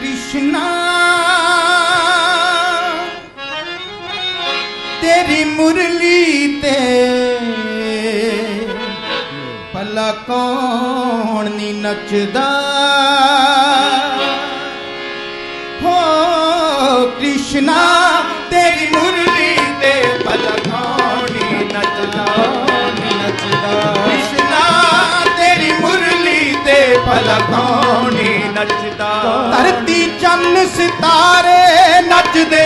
कृष्णा। तेरी मुरली ते भला कौन नी नचदा? हो कृष्णा, तेरी मुरली ते भला कौन नी नचदा? नचदा। कृष्णा, तेरी मुरली ते भला कौन ਨੱਚਦਾ ਧਰਤੀ ਚੰਨ ਸਿਤਾਰੇ ਨੱਚਦੇ।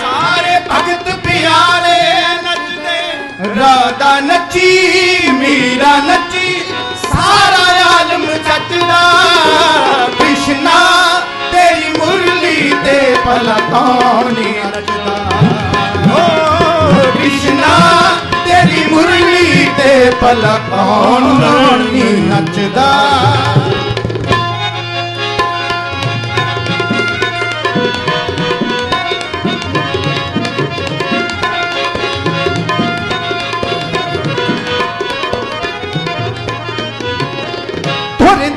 ਸਾਰੇ ਭਗਤ ਪਿਆਰੇ ਨੱਚਦੇ। ਰਾਧਾ ਨੱਚੀ ਮੀਰਾ ਨੱਚੀ ਸਾਰਾ ਆਲਮ ਚੱਚਦਾ ਕ੍ਰਿਸ਼ਨਾ ਤੇਰੀ ਮੁਰਲੀ ਤੇ ਨੀ ਨੱਚਦਾ। ਓ ਕ੍ਰਿਸ਼ਨਾ ਤੇਰੀ ਮੁਰਲੀ ਤੇ ਨੀ ਨੱਚਦਾ।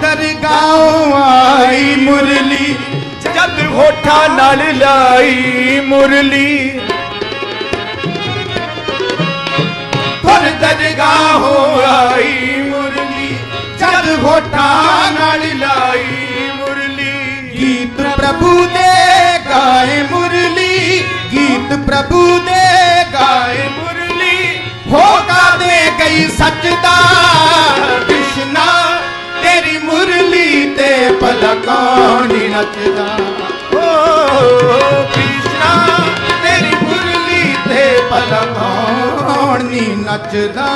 दरगाहों आई मुरली। जद होठा नाल लाई मुरली। दरगाहों आई मुरली। जद होठा नाल लाई मुरली। गीत प्रभु दे गाय मुरली। गीत प्रभु दे गाए मुरली। होगा दे गई सचदा ਭਲਾ ਕੌਣ ਨੱਚਦਾ? ਓ ਕ੍ਰਿਸ਼ਨਾ ਤੇਰੀ ਮੁਰਲੀ ਤੇ ਭਲਾ ਕੌਣ ਨੱਚਦਾ?